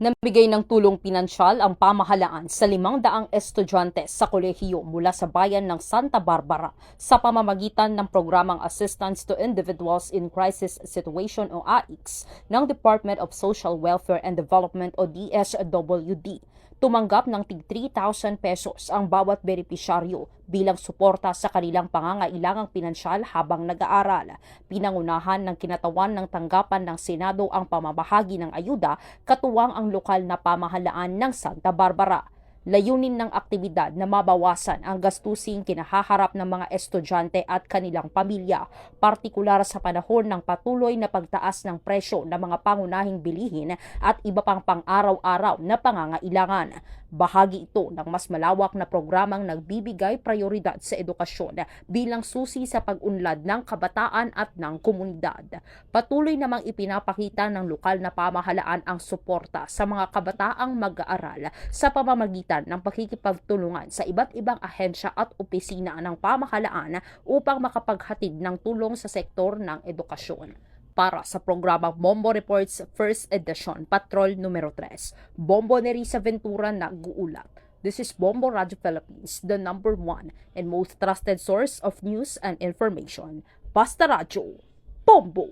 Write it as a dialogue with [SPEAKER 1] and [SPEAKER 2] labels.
[SPEAKER 1] Namigay ng tulong pinansyal ang pamahalaan sa limang daang estudyante sa kolehiyo mula sa bayan ng Santa Barbara sa pamamagitan ng programang Assistance to Individuals in Crisis Situation o AICS ng Department of Social Welfare and Development o DSWD. Tumanggap ng tig 3,000 pesos ang bawat benepisyaryo bilang suporta sa kanilang pangangailangang pinansyal habang nag-aaral. Pinangunahan ng kinatawan ng tanggapan ng Senado ang pamamahagi ng ayuda katuwang ang lokal na pamahalaan ng Santa Barbara. Layunin ng aktibidad na mabawasan ang gastusing kinahaharap ng mga estudyante at kanilang pamilya, partikular sa panahon ng patuloy na pagtaas ng presyo ng mga pangunahing bilihin at iba pang pang-araw-araw na pangangailangan. Bahagi ito ng mas malawak na programang nagbibigay prioridad sa edukasyon bilang susi sa pag-unlad ng kabataan at ng komunidad. Patuloy namang ipinapakita ng lokal na pamahalaan ang suporta sa mga kabataang mag-aaral sa pamamagitan ng pakikipagtulungan sa iba't ibang ahensya at opisina ng pamahalaan upang makapaghatid ng tulong sa sektor ng edukasyon para sa programang Bombo Reports First Edition, Patrol numero 3. Bombo Nerissa Ventura nag-uulat. This is Bombo Radio Philippines, the number one and most trusted source of news and information. Basta Radio, Bombo!